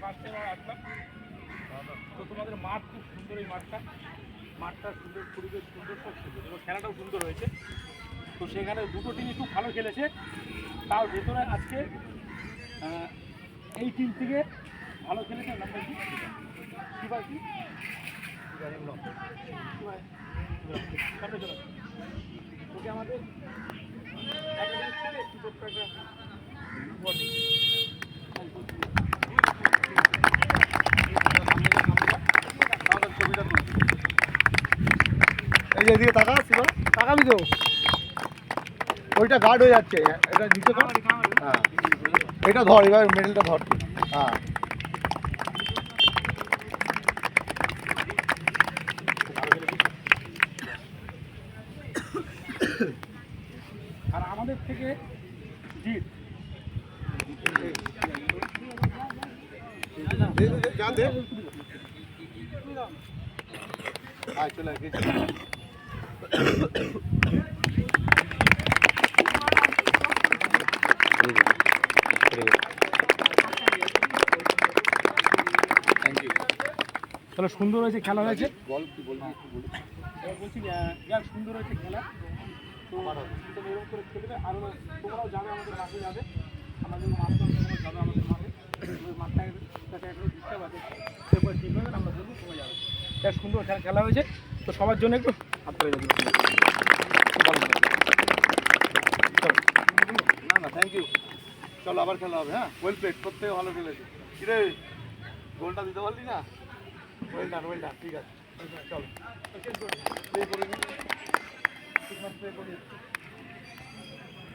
First time আসলাম তো তোমাদের মাঠ খুব সুন্দর এই মাঠটা মাঠটা সুন্দর পরিবেশ সুন্দর সব সুন্দর এবং খেলাটাও সুন্দর হয়েছে তো সেখানে দুটো টিমই খুব ভালো খেলেছে তার ভেতরে আজকে এই টিম থেকে ভালো খেলেছে নাম্বার কি কি কি। ওকে আমাদের একটু এই যে এদিকে তাকা শিবা তাকাবি তো ওইটা গার্ড হয়ে যাচ্ছে। এটা নিচে কর হ্যাঁ। এটা ধর এবার মেডেলটা ধর। হ্যাঁ। আর আমাদের থেকে জিত। দে, দে, দে, যা দে। আয় চলে গেছি। তাহলে সুন্দর হয়েছে খেলা হয়েছে? বল কি বলবি একটু বলি। এবার বলছি সুন্দর হয়েছে খেলা। তো এরকম করে খেলবে আরও তোমরাও যাবে আমাদের মাঠে যাবে। আমাদের মাঠ যাবে মাঠে। ডিস্টার্ব আছে। ঠিক হবে আমরা যাবে। সুন্দর খেলা খেলা হয়েছে। তো সবার জন্য একটু না না থ্যাংক ইউ চলো, আবার খেলা হবে হ্যাঁ? ওয়েল প্লেট প্রত্যেকে ভালো খেলেছে। কিরে, গোলটা দিতে পারলি না? ওয়েল ডান ওয়েল ডান ঠিক আছে। চলো। প্লে করে নিই